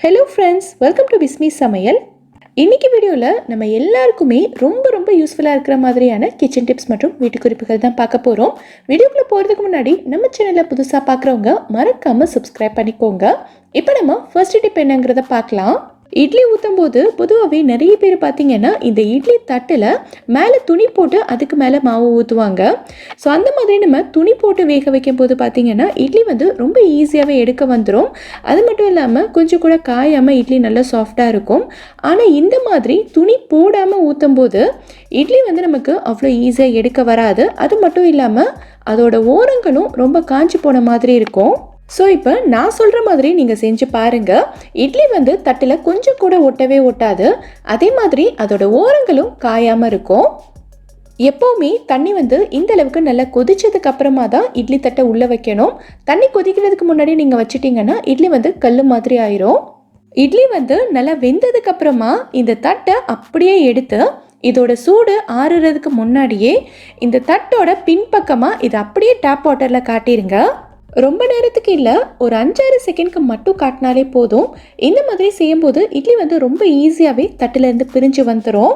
Hello friends welcome to Bismi சமையல் இன்னைக்கு வீடியோவில் நம்ம எல்லாருக்குமே ரொம்ப ரொம்ப யூஸ்ஃபுல்லாக இருக்கிற மாதிரியான கிச்சன் டிப்ஸ் மற்றும் வீட்டு குறிப்புகள் தான் பார்க்க போகிறோம் வீடியோக்குள்ளே போகிறதுக்கு முன்னாடி நம்ம சேனலில் புதுசாக பார்க்குறவங்க மறக்காமல் சப்ஸ்கிரைப் பண்ணிக்கோங்க. இப்போ நம்ம ஃபர்ஸ்ட் டிப் என்னங்கிறத பார்க்கலாம். இட்லி ஊற்றும் போது பொதுவாகவே நிறைய பேர் பார்த்தீங்கன்னா இந்த இட்லி தட்டில் மேலே துணி போட்டு அதுக்கு மேலே மாவு ஊற்றுவாங்க ஸோ அந்த மாதிரி நம்ம துணி போட்டு வேக வைக்கும் போது பார்த்தீங்கன்னா இட்லி வந்து ரொம்ப ஈஸியாகவே எடுக்க வந்துடும் அது மட்டும் இல்லாமல் கொஞ்சம் கூட காயாமல் இட்லி நல்லா சாஃப்டாக இருக்கும். ஆனால் இந்த மாதிரி துணி போடாமல் ஊற்றும் போது இட்லி வந்து நமக்கு அவ்வளோ ஈஸியாக எடுக்க வராது. அது மட்டும் இல்லாமல் அதோட ஓரங்களும் ரொம்ப காஞ்சி போன மாதிரி இருக்கும். ஸோ இப்போ நான் சொல்கிற மாதிரி நீங்கள் செஞ்சு பாருங்கள் இட்லி வந்து தட்டில் கொஞ்சம் கூட ஒட்டவே ஒட்டாது. அதே மாதிரி அதோட ஓரங்களும் காயாமல் இருக்கும். எப்போவுமே தண்ணி வந்து இந்த அளவுக்கு நல்லா கொதிச்சதுக்கு அப்புறமா தான் இட்லி தட்டை உள்ளே வைக்கணும். தண்ணி கொதிக்கிறதுக்கு முன்னாடி நீங்கள் வச்சிட்டிங்கன்னா இட்லி வந்து கல் மாதிரி ஆயிரும். இட்லி வந்து நல்லா வெந்ததுக்கு அப்புறமா இந்த தட்டை அப்படியே எடுத்து இதோட சூடு ஆறுறதுக்கு முன்னாடியே இந்த தட்டோட பின்பக்கமாக இதை அப்படியே டேப் வாட்டரில் காட்டிருங்க. ரொம்ப நேரத்துக்கு இல்லை ஒரு அஞ்சாறு செகண்ட்க்கு மட்டும் காட்டினாலே போதும். இந்த மாதிரி செய்யும்போது இட்லி வந்து ரொம்ப ஈஸியாகவே தட்டிலேருந்து பிரிஞ்சு வந்துடும்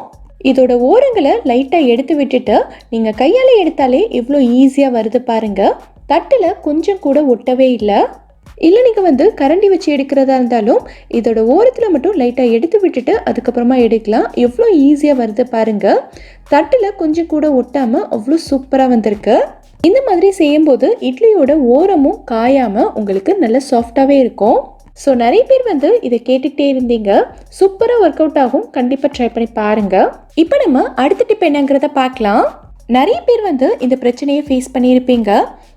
இதோட ஓரங்களை லைட்டாக எடுத்து விட்டுட்டு நீங்கள் கையால் எடுத்தாலே எவ்வளோ ஈஸியாக வருது பாருங்கள் தட்டில் கொஞ்சம் கூட ஒட்டவே இல்லை. இல்லை நீங்கள் வந்து கரண்டி வச்சு எடுக்கிறதா இருந்தாலும் இதோட ஓரத்தில் மட்டும் லைட்டாக எடுத்து விட்டுட்டு அதுக்கப்புறமா எடுக்கலாம். எவ்வளோ ஈஸியாக வருது பாருங்கள் தட்டில் கொஞ்சம் கூட ஒட்டாமல் அவ்வளோ சூப்பராக வந்திருக்கு. இந்த மாதிரி செய்யும்போது இட்லியோட ஓரமும் காயாமல் உங்களுக்கு நல்ல சாஃப்டாகவே இருக்கும். ஸோ நிறைய பேர் வந்து இதை கேட்டுக்கிட்டே இருந்தீங்க. சூப்பராக ஒர்க் அவுட் ஆகும். கண்டிப்பாக ட்ரை பண்ணி பாருங்கள் இப்போ நம்ம அடுத்த டிப் என்னங்கிறத பார்க்கலாம். நிறைய பேர் வந்து இந்த பிரச்சனையை ஃபேஸ் பண்ணியிருப்பீங்க.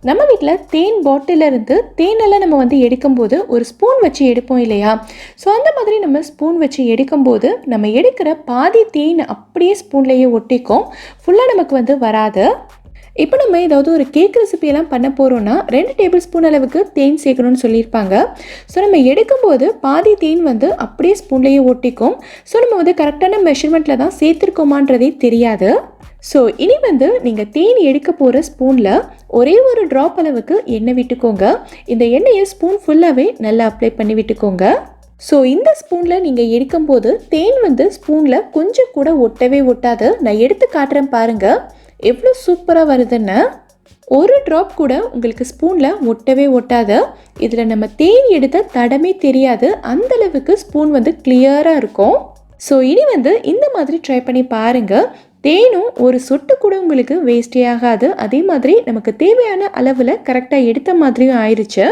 நம்ம வீட்டில் தேன் பாட்டிலிருந்து தேனெல்லாம் நம்ம வந்து எடுக்கும்போது ஒரு ஸ்பூன் வச்சு எடுப்போம் இல்லையா? ஸோ அந்த மாதிரி நம்ம ஸ்பூன் வச்சு எடுக்கும்போது நம்ம எடுக்கிற பாதி தேன் அப்படியே ஸ்பூன்லேயே ஒட்டிக்கும். ஃபுல்லாக நமக்கு வந்து வராது. இப்போ நம்ம ஏதாவது ஒரு கேக் ரெசிபியெல்லாம் பண்ண போகிறோன்னா ரெண்டு டேபிள் ஸ்பூன் அளவுக்கு தேன் சேர்க்கணும்னு சொல்லியிருப்பாங்க. ஸோ நம்ம எடுக்கும்போது பாதி தேன் வந்து அப்படியே ஸ்பூன்லேயே ஒட்டிக்கும் ஸோ நம்ம வந்து கரெக்டான மெஷர்மெண்ட்டில் தான் சேர்த்துருக்கோமான்றதே தெரியாது. ஸோ இனி வந்து நீங்கள் தேன் எடுக்க போகிற ஸ்பூனில் ஒரே ஒரு ட்ராப் அளவுக்கு எண்ணெய் விட்டுக்கோங்க. இந்த எண்ணெயை ஸ்பூன் ஃபுல்லாகவே நல்லா அப்ளை பண்ணி விட்டுக்கோங்க. ஸோ இந்த ஸ்பூனில் நீங்கள் எடுக்கும்போது தேன் வந்து ஸ்பூனில் கொஞ்சம் கூட ஒட்டவே ஒட்டாது. நான் எடுத்து காட்டுறேன் பாருங்கள் எவ்வளோ சூப்பராக வருதுன்னு ஒரு ட்ராப் கூட உங்களுக்கு ஸ்பூனில் ஒட்டவே ஒட்டாது. இதில் நம்ம தேன் எடுத்த தடமே தெரியாது. அந்த அளவுக்கு ஸ்பூன் வந்து கிளியராக இருக்கும். ஸோ இனி வந்து இந்த மாதிரி ட்ரை பண்ணி பாருங்கள் தேனும் ஒரு சொட்டு கூட உங்களுக்கு வேஸ்டே ஆகாது. அதே மாதிரி நமக்கு தேவையான அளவில் கரெக்டாக எடுத்த மாதிரியும் ஆயிடுச்சு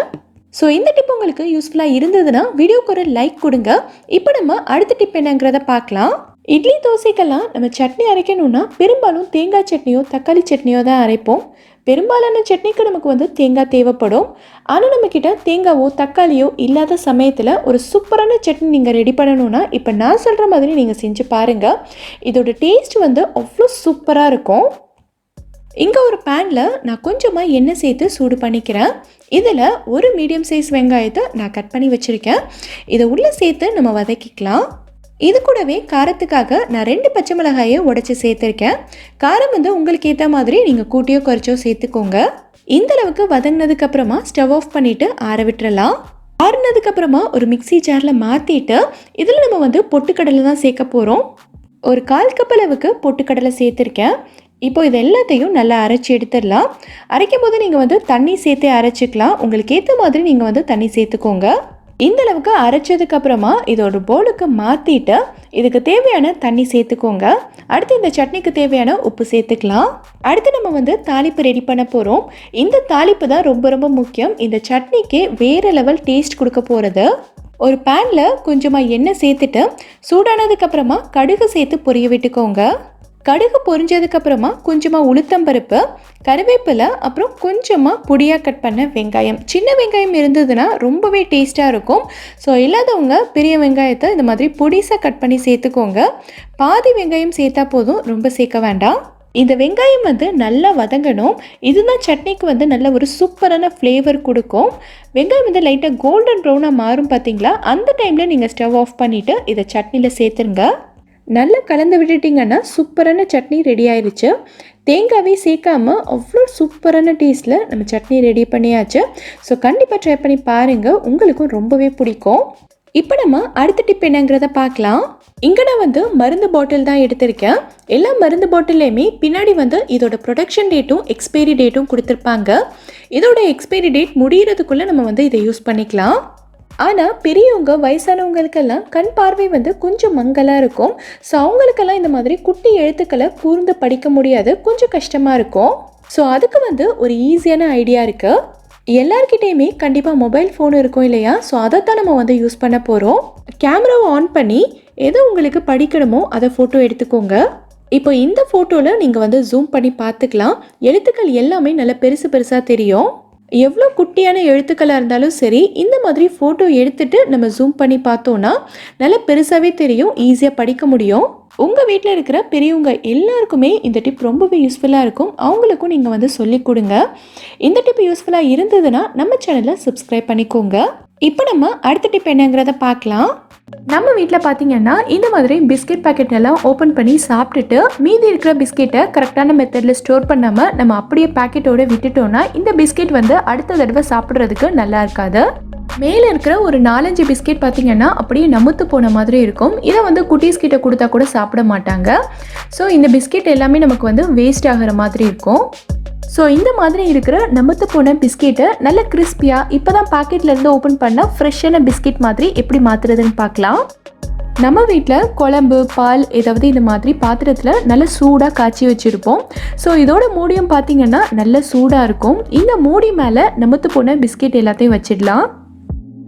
ஸோ இந்த டிப் உங்களுக்கு யூஸ்ஃபுல்லாக இருந்ததுன்னா வீடியோக்கு ஒரு லைக் கொடுங்க. இப்போ நம்ம அடுத்த டிப் என்னங்கிறத பார்க்கலாம். இட்லி தோசைக்கெல்லாம் நம்ம சட்னி அரைக்கணும்னா பெரும்பாலும் தேங்காய் சட்னியோ தக்காளி சட்னியோ தான் அரைப்போம். பெரும்பாலான சட்னிக்கு நமக்கு வந்து தேங்காய் தேவைப்படும். ஆனால் நம்மக்கிட்ட தேங்காவோ தக்காளியோ இல்லாத சமயத்தில் ஒரு சூப்பரான சட்னி நீங்கள் ரெடி பண்ணணும்னா இப்போ நான் சொல்கிற மாதிரி நீங்கள் செஞ்சு பாருங்கள் இதோட டேஸ்ட் வந்து அவ்வளோ சூப்பராக இருக்கும். இங்கே ஒரு பேனில் நான் கொஞ்சமாக எண்ணெய் சேர்த்து சூடு பண்ணிக்கிறேன். இதில் ஒரு மீடியம் சைஸ் வெங்காயத்தை நான் கட் பண்ணி வச்சுருக்கேன். இதை உள்ளே சேர்த்து நம்ம வதக்கிக்கலாம். இது கூடவே காரத்துக்காக நான் ரெண்டு பச்சை மிளகாயை உடச்சி சேர்த்துருக்கேன். காரம் வந்து உங்களுக்கு ஏற்ற மாதிரி நீங்கள் கூட்டியோ குறைச்சோ சேர்த்துக்கோங்க. இந்த அளவுக்கு வதங்கினதுக்கு அப்புறமா ஸ்டவ் ஆஃப் பண்ணிவிட்டு ஆற விட்டுறலாம். ஆறுனதுக்கு அப்புறமா ஒரு மிக்சி ஜாரில் மாற்றிட்டு இதில் நம்ம வந்து பொட்டுக்கடலை தான் சேர்க்க போகிறோம் ஒரு கால் கப் அளவுக்கு பொட்டுக்கடலை சேர்த்துருக்கேன். இப்போ இது எல்லாத்தையும் நல்லா அரைச்சி எடுத்துடலாம். அரைக்கும் போது நீங்கள் வந்து தண்ணி சேர்த்தே அரைச்சிக்கலாம். உங்களுக்கு ஏற்ற மாதிரி நீங்கள் வந்து தண்ணி சேர்த்துக்கோங்க. இந்த அளவுக்கு அரைச்சதுக்கு அப்புறமா இதோட போலுக்கு மாற்றிட்டு இதுக்கு தேவையான தண்ணி சேர்த்துக்கோங்க. அடுத்து இந்த சட்னிக்கு தேவையான உப்பு சேர்த்துக்கலாம். அடுத்து நம்ம வந்து தாளிப்பு ரெடி பண்ண போகிறோம் இந்த தாளிப்பு தான் ரொம்ப ரொம்ப முக்கியம். இந்த சட்னிக்கு வேறு லெவல் டேஸ்ட் கொடுக்க போகிறது ஒரு பேனில் கொஞ்சமாக எண்ணெய் சேர்த்துட்டு சூடானதுக்கப்புறமா கடுகு சேர்த்து பொரிய விட்டுக்கோங்க. கடுகு பொரிஞ்சதுக்கப்புறமா கொஞ்சமாக உளுத்தம்பருப்பு கருவேப்பிலை அப்புறம் கொஞ்சமாக பொடியாக கட் பண்ண வெங்காயம். சின்ன வெங்காயம் இருந்ததுன்னா ரொம்பவே டேஸ்ட்டாக இருக்கும். ஸோ இல்லாதவங்க பெரிய வெங்காயத்தை இந்த மாதிரி பொடிசாக கட் பண்ணி சேர்த்துக்கோங்க. பாதி வெங்காயம் சேர்த்தா போதும் ரொம்ப சேர்க்க வேண்டாம். இந்த வெங்காயம் வந்து நல்லா வதங்கணும். இதுதான் சட்னிக்கு வந்து நல்ல ஒரு சூப்பரான ஃப்ளேவர் கொடுக்கும். வெங்காயம் வந்து லைட்டாக கோல்டன் ப்ரௌனாக மாறும் பார்த்தீங்களா அந்த டைமில் நீங்கள் ஸ்டவ் ஆஃப் பண்ணிவிட்டு இதை சட்னியில் சேர்த்துருங்க. நல்லா கலந்து விட்டுட்டிங்கன்னா சூப்பரான சட்னி ரெடி ஆயிடுச்சு தேங்காவே சேர்க்காம அவ்வளோ சூப்பரான டேஸ்ட்டில் நம்ம சட்னி ரெடி பண்ணியாச்சு. ஸோ கண்டிப்பாக ட்ரை பண்ணி பாருங்கள் உங்களுக்கும் ரொம்பவே பிடிக்கும். இப்போ நம்ம அடுத்த டிப் என்னங்கிறத பார்க்கலாம். இங்கே நான் வந்து மருந்து பாட்டில் தான் எடுத்திருக்கேன். எல்லா மருந்து பாட்டில்லையுமே பின்னாடி வந்து இதோட ப்ரொடக்ஷன் டேட்டும் எக்ஸ்பைரி டேட்டும் கொடுத்துருப்பாங்க. இதோட எக்ஸ்பைரி டேட் முடிகிறதுக்குள்ளே நம்ம வந்து இதை யூஸ் பண்ணிக்கலாம். ஆனால் பெரியவங்க வயசானவங்களுக்கெல்லாம் கண் பார்வை வந்து கொஞ்சம் மங்கலாக இருக்கும். ஸோ அவங்களுக்கெல்லாம் இந்த மாதிரி குட்டி எழுத்துக்களை கூர்ந்து படிக்க முடியாது. கொஞ்சம் கஷ்டமாக இருக்கும். ஸோ அதுக்கு வந்து ஒரு ஈஸியான ஐடியா இருக்குது எல்லார்கிட்டேயுமே கண்டிப்பாக மொபைல் ஃபோன் இருக்கும் இல்லையா? ஸோ அதைத்தான் நம்ம வந்து யூஸ் பண்ண போகிறோம் கேமராவை ஆன் பண்ணி எது உங்களுக்கு படிக்கணுமோ அதை ஃபோட்டோ எடுத்துக்கோங்க. இப்போ இந்த ஃபோட்டோவில் நீங்கள் வந்து ஜூம் பண்ணி பார்த்துக்கலாம். எழுத்துக்கள் எல்லாமே நல்லா பெருசு பெருசாக தெரியும். எவ்வளோ குட்டியான எழுத்துக்களாக இருந்தாலும் சரி இந்த மாதிரி ஃபோட்டோ எடுத்துகிட்டு நம்ம ஜூம் பண்ணி பார்த்தோன்னா நல்லா பெருசாகவே தெரியும் ஈஸியாக படிக்க முடியும். உங்கள் வீட்டில் இருக்கிற பெரியவங்க எல்லாருக்குமே இந்த டிப் ரொம்பவே யூஸ்ஃபுல்லாக இருக்கும். அவங்களுக்கும் நீங்கள் வந்து சொல்லிக் கொடுங்க. இந்த டிப் யூஸ்ஃபுல்லாக இருந்ததுன்னா நம்ம சேனலை சப்ஸ்கிரைப் பண்ணிக்கோங்க. இப்போ நம்ம அடுத்த டிப் என்னங்கிறத பார்க்கலாம். நம்ம வீட்டில் பார்த்தீங்கன்னா இந்த மாதிரி பிஸ்கெட் பாக்கெட் எல்லாம் ஓப்பன் பண்ணி சாப்பிட்டுட்டு மீதி இருக்கிற பிஸ்கெட்டை கரெக்டான மெத்தடில் ஸ்டோர் பண்ணாமல் நம்ம அப்படியே பாக்கெட்டோட விட்டுட்டோம்னா இந்த பிஸ்கெட் வந்து அடுத்த தடவை சாப்பிட்றதுக்கு நல்லா இருக்காது. மேலே இருக்கிற ஒரு நாலஞ்சு பிஸ்கெட் பார்த்தீங்கன்னா அப்படியே நமுத்து போன மாதிரி இருக்கும். இதை வந்து குட்டீஸ் கிட்ட கொடுத்தா கூட சாப்பிட மாட்டாங்க. ஸோ இந்த பிஸ்கெட் எல்லாமே நமக்கு வந்து வேஸ்ட் ஆகிற மாதிரி இருக்கும். ஸோ இந்த மாதிரி இருக்கிற நமத்து போன பிஸ்கெட்டை நல்ல கிறிஸ்பியாக இப்போ தான் பாக்கெட்லேருந்து ஓப்பன் பண்ண ஃப்ரெஷ்ஷான பிஸ்கெட் மாதிரி எப்படி மாற்றுறதுன்னு பார்க்கலாம். நம்ம வீட்டில் குழம்பு பால் ஏதாவது இந்த மாதிரி பாத்திரத்தில் நல்ல சூடாக காய்ச்சி வச்சுருப்போம். ஸோ இதோட மூடியும் பார்த்தீங்கன்னா நல்ல சூடாக இருக்கும். இந்த மூடி மேலே நமத்து போன பிஸ்கெட் எல்லாத்தையும் வச்சிடலாம்.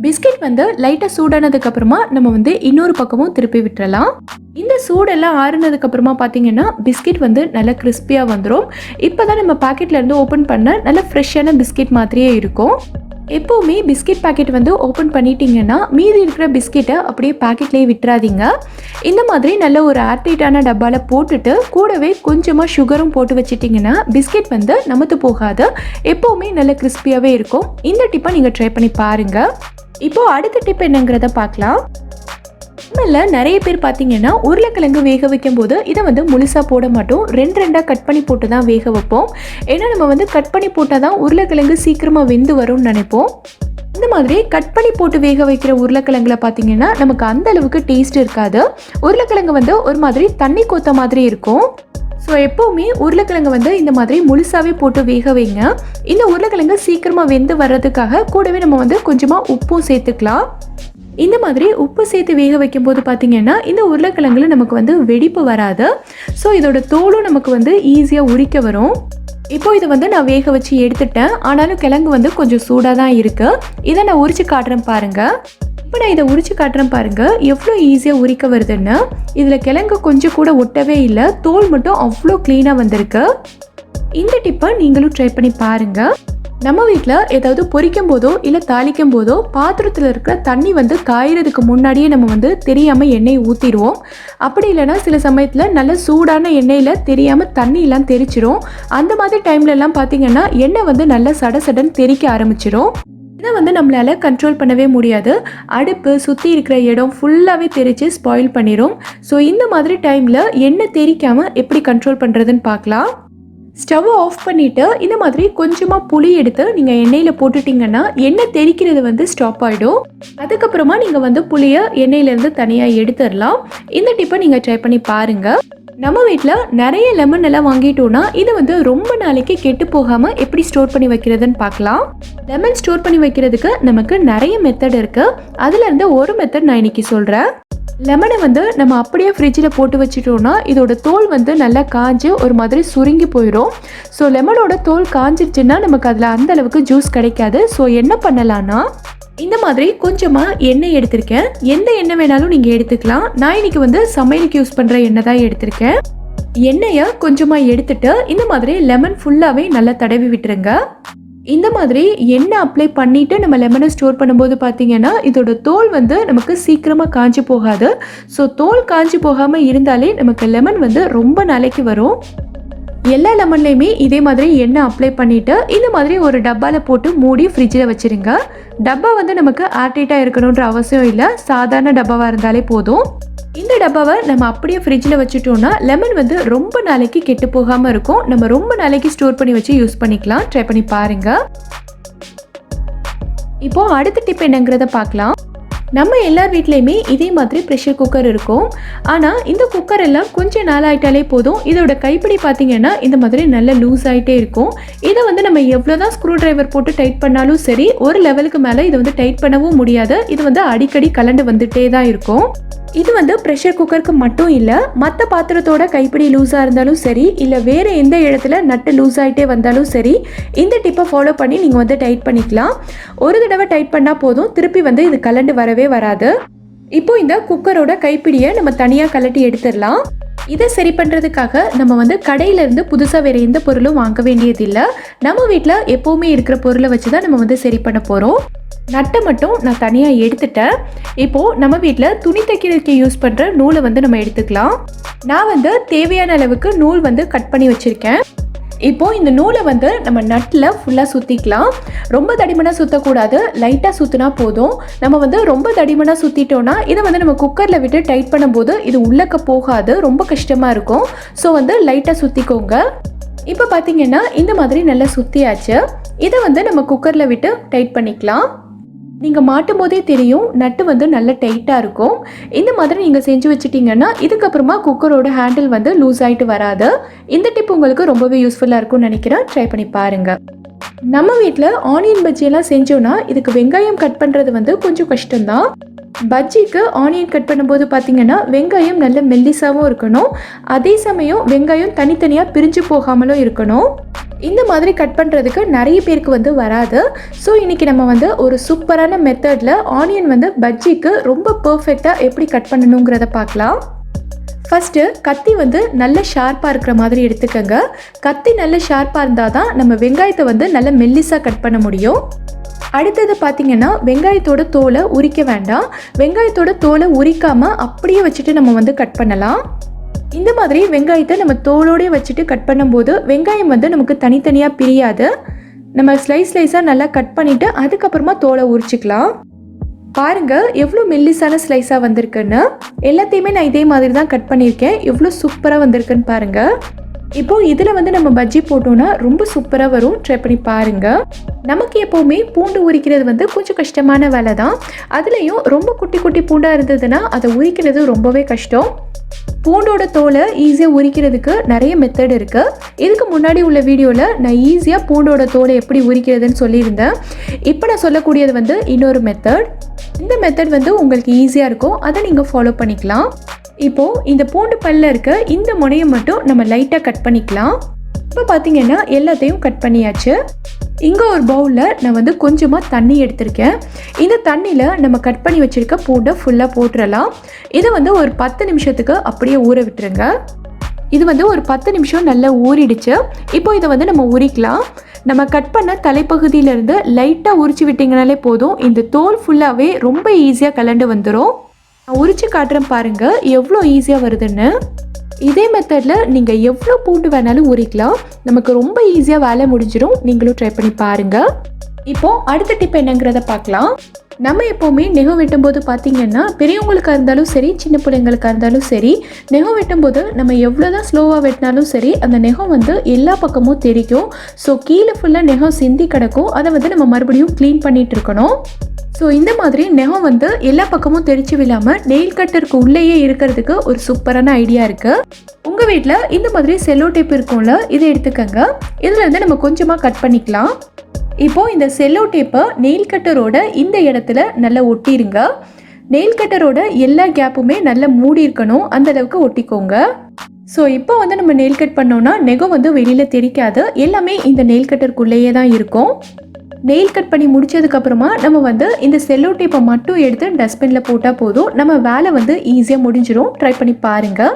பிஸ்கெட் வந்து லைட்டாக சூடானதுக்கு அப்புறமா நம்ம வந்து இன்னொரு பக்கமும் திருப்பி விட்டுறலாம். இந்த சூடெல்லாம் ஆறுனதுக்கு அப்புறமா பார்த்தீங்கன்னா பிஸ்கெட் வந்து நல்லா கிறிஸ்பியாக வந்துடும் இப்போ தான் நம்ம பாக்கெட்ல இருந்து ஓப்பன் பண்ண நல்ல ஃப்ரெஷ்ஷான பிஸ்கெட் மாதிரியே இருக்கும். எப்போவுமே பிஸ்கெட் பாக்கெட் வந்து ஓப்பன் பண்ணிட்டீங்கன்னா மீதி இருக்கிற பிஸ்கெட்டை அப்படியே பாக்கெட்லேயே விட்டுறாதீங்க. இந்த மாதிரி நல்ல ஒரு ஏர்டைட்டான டப்பாவில் போட்டுட்டு கூடவே கொஞ்சமாக சுகரும் போட்டு வச்சிட்டிங்கன்னா பிஸ்கெட் வந்து நமத்து போகாது. எப்போவுமே நல்ல கிறிஸ்பியாகவே இருக்கும். இந்த டிப்பை நீங்கள் ட்ரை பண்ணி பாருங்கள் இப்போது அடுத்த டிப் என்னங்கிறத பார்க்கலாம். நம்மள நிறைய பேர் பார்த்தீங்கன்னா உருளைக்கிழங்கு வேக வைக்கும் போது இதை வந்து முழுசாக போட மாட்டோம். ரெண்டு ரெண்டாக கட் பண்ணி போட்டு தான் வேக வைப்போம். ஏன்னா நம்ம வந்து கட் பண்ணி போட்டால் தான் உருளைக்கிழங்கு சீக்கிரமாக வெந்து வரும்னு நினைப்போம். இந்த மாதிரி கட் பண்ணி போட்டு வேக வைக்கிற உருளைக்கிழங்குல பார்த்தீங்கன்னா நமக்கு அந்த அளவுக்கு டேஸ்ட் இருக்காது. உருளைக்கிழங்கு வந்து ஒரு மாதிரி தண்ணி கொத்த மாதிரி இருக்கும். ஸோ எப்போவுமே உருளைக்கிழங்கு வந்து இந்த மாதிரி முழுசாகவே போட்டு வேக வைங்க. இந்த உருளைக்கிழங்கு சீக்கிரமாக வெந்து வர்றதுக்காக கூடவே நம்ம வந்து கொஞ்சமாக உப்பும் சேர்த்துக்கலாம். இந்த மாதிரி உப்பு சேர்த்து வேக வைக்கும்போது பார்த்தீங்கன்னா இந்த உருளைக்கிழங்குல நமக்கு வந்து வெடிப்பு வராது. ஸோ இதோட தோலும் நமக்கு வந்து ஈஸியாக உரிக்க வரும். இப்போ இதை வந்து நான் வேக வச்சு எடுத்துட்டேன். ஆனாலும் கிழங்கு வந்து கொஞ்சம் சூடாக தான் இருக்குது இதை நான் உரிச்சு காட்டுறேன் பாருங்கள் இப்போ நான் இதை உரிச்சு காட்டுறேன் பாருங்கள் எவ்வளோ ஈஸியாக உரிக்க வருதுன்னு. இதில் கிழங்கு கொஞ்சம் கூட ஒட்டவே இல்லை. தோல் மட்டும் அவ்வளோ க்ளீனாக வந்திருக்கு. இந்த டிப்பை நீங்களும் ட்ரை பண்ணி பாருங்கள் நம்ம வீட்டில் ஏதாவது பொரிக்கும் போதோ இல்லை தாளிக்கும் போதோ பாத்திரத்தில் இருக்கிற தண்ணி வந்து காயறதுக்கு முன்னாடியே நம்ம வந்து தெரியாமல் எண்ணெய் ஊற்றிடுவோம் அப்படி இல்லைன்னா சில சமயத்தில் நல்ல சூடான எண்ணெயில் தெரியாமல் தண்ணியெல்லாம் தெரிச்சிரும் அந்த மாதிரி டைம்லலாம் பார்த்தீங்கன்னா எண்ணெய் வந்து நல்லா சட சடன் தெறிக்க ஆரம்பிச்சிடும் இதை வந்து நம்மளால் கண்ட்ரோல் பண்ணவே முடியாது. அடுப்பு சுற்றி இருக்கிற இடம் ஃபுல்லாகவே தெரித்து ஸ்பாயில் பண்ணிடும் ஸோ இந்த மாதிரி டைமில் எண்ணெய் தெரிக்காமல் எப்படி கண்ட்ரோல் பண்ணுறதுன்னு பார்க்கலாம் ஸ்டவ்வை ஆஃப் பண்ணிவிட்டு இந்த மாதிரி கொஞ்சமாக புளி எடுத்து நீங்கள் எண்ணெயில் போட்டுட்டிங்கன்னா எண்ணெய் தெறிக்கிறது வந்து ஸ்டாப் ஆகிடும் அதுக்கப்புறமா நீங்கள் வந்து புளியை எண்ணெயிலேருந்து தனியாக எடுத்துடலாம். இந்த டிப்பை நீங்கள் ட்ரை பண்ணி பாருங்கள் நம்ம வீட்டில் நிறைய லெமன் எல்லாம் வாங்கிட்டோம்னா இது வந்து ரொம்ப நாளைக்கு கெட்டு போகாமல் எப்படி ஸ்டோர் பண்ணி வைக்கிறதுன்னு பார்க்கலாம். லெமன் ஸ்டோர் பண்ணி வைக்கிறதுக்கு நமக்கு நிறைய மெத்தட் இருக்குது அதுலேருந்து ஒரு மெத்தட் நான் இன்னைக்கு சொல்கிறேன் லெமனை வந்து நம்ம அப்படியே ஃப்ரிட்ஜில் போட்டு வச்சிட்டோம்னா இதோட தோல் வந்து நல்லா காஞ்சு ஒரு மாதிரி சுருங்கி போயிடும் ஸோ லெமனோட தோல் காஞ்சிருச்சுன்னா நமக்கு அதில் அந்த அளவுக்கு ஜூஸ் கிடைக்காது. ஸோ என்ன பண்ணலான்னா இந்த மாதிரி கொஞ்சமாக எண்ணெய் எடுத்திருக்கேன். எந்த எண்ணெய் வேணாலும் நீங்கள் எடுத்துக்கலாம். நான் இன்னைக்கு வந்து சமையலுக்கு யூஸ் பண்ணுற எண்ணெய் தான் எடுத்திருக்கேன். எண்ணெயை கொஞ்சமாக எடுத்துட்டு இந்த மாதிரி லெமன் ஃபுல்லாகவே நல்லா தடவி விட்டுருங்க. இந்த மாதிரி எண்ணெய் அப்ளை பண்ணிவிட்டு நம்ம லெமனை ஸ்டோர் பண்ணும்போது பார்த்திங்கன்னா இதோட தோல் வந்து நமக்கு சீக்கிரமாக காஞ்சி போகாது. ஸோ தோல் காஞ்சி போகாமல் இருந்தாலே நமக்கு லெமன் வந்து ரொம்ப நாளைக்கு வரும். எல்லா லெமன்லேயுமே இதே மாதிரி எண்ணெய் அப்ளை பண்ணிவிட்டு இந்த மாதிரி ஒரு டப்பாவில் போட்டு மூடி ஃப்ரிட்ஜில் வச்சுருங்க. டப்பா வந்து நமக்கு ஏர்டைட்டாக இருக்கணுன்ற அவசியம் இல்லை. சாதாரண டப்பாவாக இருந்தாலே போதும். இந்த டப்பாவை நம்ம அப்படியே ஃப்ரிட்ஜில் வச்சுட்டோம்னா லெமன் வந்து ரொம்ப நாளைக்கு கெட்டு போகாமல் இருக்கும். நம்ம ரொம்ப நாளைக்கு ஸ்டோர் பண்ணி வச்சு யூஸ் பண்ணிக்கலாம். ட்ரை பண்ணி பாருங்கள் இப்போது அடுத்த டிப் என்னங்கிறத பார்க்கலாம். நம்ம எல்லார் வீட்லேயுமே இதே மாதிரி ப்ரெஷர் குக்கர் இருக்கும். ஆனால் இந்த குக்கர் எல்லாம் கொஞ்சம் நாளாயிட்டாலே போதும். இதோட கைப்பிடி பார்த்தீங்கன்னா இந்த மாதிரி நல்ல லூஸ் ஆகிட்டே இருக்கும். இதை வந்து நம்ம எவ்வளோ தான் ஸ்க்ரூ டிரைவர் போட்டு டைட் பண்ணாலும் சரி ஒரு லெவலுக்கு மேலே இதை வந்து டைட் பண்ணவும் முடியாது. இது வந்து அடிக்கடி கலண்டு வந்துட்டே தான் இருக்கும். இது வந்து ப்ரெஷர் குக்கருக்கு மட்டும் இல்லை மற்ற பாத்திரத்தோட கைப்பிடி லூஸாக இருந்தாலும் சரி இல்லை வேறு எந்த இடத்துல நட்டு லூஸ் ஆகிட்டே வந்தாலும் சரி இந்த டிப்பை ஃபாலோ பண்ணி நீங்கள் வந்து டைட் பண்ணிக்கலாம். ஒரு தடவை டைட் பண்ணால் போதும் திருப்பி வந்து இது கலண்டு வரவே வராது. இப்போ இந்த குக்கரோட கைப்பிடியை நம்ம தனியாக கலட்டி எடுத்துடலாம். இதை சரி பண்ணுறதுக்காக நம்ம வந்து கடையிலேருந்து புதுசாக வேறு எந்த பொருளும் வாங்க வேண்டியதில்லை. நம்ம வீட்டில் எப்போவுமே இருக்கிற பொருளை வச்சு தான் நம்ம வந்து சரி பண்ண போகிறோம் நட்டை மட்டும் நான் தனியாக எடுத்துட்டேன். இப்போது நம்ம வீட்டில் துணி தைக்கிறதுக்கு யூஸ் பண்ணுற நூலை வந்து நம்ம எடுத்துக்கலாம். நான் வந்து தேவையான அளவுக்கு நூல் வந்து கட் பண்ணி வச்சுருக்கேன். இப்போ இந்த நூலை வந்து நம்ம நட்டில் ஃபுல்லாக சுற்றிக்கலாம் ரொம்ப தடிமனாக சுற்றக்கூடாது லைட்டாக சுற்றினா போதும். நம்ம வந்து ரொம்ப தடிமனாக சுற்றிட்டோன்னா இதை வந்து நம்ம குக்கரில் விட்டு டைட் பண்ணும்போது இது உள்ளக்க போகாது ரொம்ப கஷ்டமாக இருக்கும். ஸோ வந்து லைட்டாக சுற்றிக்கோங்க இப்போ பார்த்தீங்கன்னா இந்த மாதிரி நல்லா சுற்றியாச்சு இதை வந்து நம்ம குக்கரில் விட்டு டைட் பண்ணிக்கலாம். நீங்கள் மாட்டும் போதே தெரியும் நட்டு வந்து நல்ல டைட்டாக இருக்கும். இந்த மாதிரி நீங்கள் செஞ்சு வச்சுட்டிங்கன்னா இதுக்கப்புறமா குக்கரோட ஹேண்டில் வந்து லூஸ் ஆகிட்டு வராது. இந்த டிப் உங்களுக்கு ரொம்பவே யூஸ்ஃபுல்லாக இருக்கும்னு நினைக்கிறேன். ட்ரை பண்ணி பாருங்கள் நம்ம வீட்டில் ஆனியன் பஜ்ஜியெல்லாம் செஞ்சோன்னா இதுக்கு வெங்காயம் கட் பண்ணுறது வந்து கொஞ்சம் கஷ்டம்தான். பஜ்ஜிக்கு ஆனியன் கட் பண்ணும்போது பார்த்தீங்கன்னா வெங்காயம் நல்ல மெல்லிசாகவும் இருக்கணும். அதே சமயம் வெங்காயம் தனித்தனியாக பிரிஞ்சு போகாமலும் இருக்கணும். இந்த மாதிரி கட் பண்ணுறதுக்கு நிறைய பேருக்கு வந்து வராது. ஸோ இன்றைக்கி நம்ம வந்து ஒரு சூப்பரான மெத்தடில் ஆனியன் வந்து பஜ்ஜிக்கு ரொம்ப பர்ஃபெக்டாக எப்படி கட் பண்ணணுங்கிறத பார்க்கலாம். ஃபஸ்ட்டு கத்தி வந்து நல்ல ஷார்ப்பாக இருக்கிற மாதிரி எடுத்துக்கோங்க. கத்தி நல்ல ஷார்ப்பாக இருந்தால் தான் நம்ம வெங்காயத்தை வந்து நல்ல மெல்லிஸாக கட் பண்ண முடியும். அடுத்தது பார்த்தீங்கன்னா வெங்காயத்தோட தோலை உரிக்க வேண்டாம். வெங்காயத்தோட தோலை உரிக்காமல் அப்படியே வச்சுட்டு நம்ம வந்து கட் பண்ணலாம். இந்த மாதிரி வெங்காயத்தை நம்ம தோலோடய வச்சுட்டு கட் பண்ணும்போது வெங்காயம் வந்து நமக்கு தனித்தனியாக பிரியாது. நம்ம ஸ்லைஸ் ஸ்லைஸாக நல்லா கட் பண்ணிவிட்டு அதுக்கப்புறமா தோலை உரிச்சிக்கலாம். பாருங்கள் எவ்வளோ மெல்லிசான ஸ்லைஸாக வந்திருக்குன்னு. எல்லாத்தையுமே நான் இதே மாதிரி தான் கட் பண்ணியிருக்கேன். எவ்வளோ சூப்பராக வந்திருக்குன்னு பாருங்கள் இப்போ இதில் வந்து நம்ம பஜ்ஜி போட்டோம்னா ரொம்ப சூப்பராக வரும். ட்ரை பண்ணி பாருங்கள் நமக்கு எப்போவுமே பூண்டு உரிக்கிறது வந்து கொஞ்சம் கஷ்டமான வேலை தான். அதுலேயும் ரொம்ப குட்டி குட்டி பூண்டாக இருந்ததுன்னா அதை உரிக்கிறது ரொம்பவே கஷ்டம். பூண்டோட தோலை ஈஸியாக உரிக்கிறதுக்கு நிறைய மெத்தட் இருக்குது இதுக்கு முன்னாடி உள்ள வீடியோவில் நான் ஈஸியாக பூண்டோட தோலை எப்படி உரிக்கிறதுன்னு சொல்லியிருந்தேன். இப்போ நான் சொல்லக்கூடியது வந்து இன்னொரு மெத்தட் இந்த மெத்தட் வந்து உங்களுக்கு ஈஸியாக இருக்கும். அதை நீங்கள் ஃபாலோ பண்ணிக்கலாம். இப்போது இந்த பூண்டு பல்ல இருக்க இந்த முனையை மட்டும் நம்ம லைட்டாக கட் பண்ணிக்கலாம். இப்போ பார்த்தீங்கன்னா எல்லாத்தையும் கட் பண்ணியாச்சு. இங்கே ஒரு பவுலில் நான் வந்து கொஞ்சமாக தண்ணி எடுத்திருக்கேன். இந்த தண்ணியில் நம்ம கட் பண்ணி வச்சுருக்க பூண்டை ஃபுல்லாக போட்டுடலாம் இதை வந்து ஒரு பத்து நிமிஷத்துக்கு அப்படியே ஊற விட்டுருங்க. இது வந்து ஒரு பத்து நிமிஷம் நல்லா ஊறிடுச்சு. இப்போ இதை வந்து நம்ம உரிக்கலாம். நம்ம கட் பண்ண தலைப்பகுதியிலேருந்து லைட்டாக உரிச்சு விட்டிங்கனாலே போதும். இந்த தோல் ஃபுல்லாகவே ரொம்ப ஈஸியாக கலண்டு வந்துடும் நான் உரிச்சு காட்டுறேன் பாருங்கள் எவ்வளோ ஈஸியாக வருதுன்னு. இதே மெத்தடில் நீங்கள் எவ்வளோ பூண்டு வேணாலும் உரிக்கலாம். நமக்கு ரொம்ப ஈஸியாக வேலை முடிஞ்சிடும் நீங்களும் ட்ரை பண்ணி பாருங்கள் இப்போது அடுத்த டிப் என்னங்கிறத பார்க்கலாம். நம்ம எப்போவுமே நெகம் வெட்டும்போது பார்த்திங்கன்னா பெரியவங்களுக்காக இருந்தாலும் சரி சின்ன பிள்ளைங்களுக்காக இருந்தாலும் சரி நெகம் வெட்டும்போது நம்ம எவ்வளோ தான் ஸ்லோவாக வெட்டினாலும் சரி அந்த நெகம் வந்து எல்லா பக்கமும் தெரிக்கும். ஸோ கீழே ஃபுல்லாக நெகம் சிந்தி கிடக்கும். அதை வந்து நம்ம மறுபடியும் க்ளீன் பண்ணிகிட்டு இருக்கணும். ஸோ இந்த மாதிரி நெகம் வந்து எல்லா பக்கமும் தெரிச்சு விழாமல் நெயில் கட்டருக்கு உள்ளேயே இருக்கிறதுக்கு ஒரு சூப்பரான ஐடியா இருக்குது உங்கள் வீட்டில் இந்த மாதிரி செல்லோ டேப் இருக்கும்ல இதை எடுத்துக்கோங்க. இதில் வந்து நம்ம கொஞ்சமாக கட் பண்ணிக்கலாம். இப்போது இந்த செல்லோ டேப்பை நெயில் கட்டரோட இந்த இடத்துல நல்லா ஒட்டிருங்க. நெயில் கட்டரோட எல்லா கேப்புமே நல்லா மூடி இருக்கணும். அந்த அளவுக்கு ஒட்டிக்கோங்க. ஸோ இப்போ வந்து நம்ம நெயில் கட் பண்ணோம்னா நெகம் வந்து வெளியில் தெரிக்காது எல்லாமே இந்த நெயில் கட்டருக்குள்ளேயே தான் இருக்கும். நெயில் கட் பண்ணி முடிச்சதுக்கப்புறமா நம்ம வந்து இந்த செல்லோ டேப்பை மட்டும் எடுத்து டஸ்ட்பினில் போட்டால் போதும். நம்ம வேலை வந்து ஈஸியாக முடிஞ்சிடும் ட்ரை பண்ணி பாருங்கள்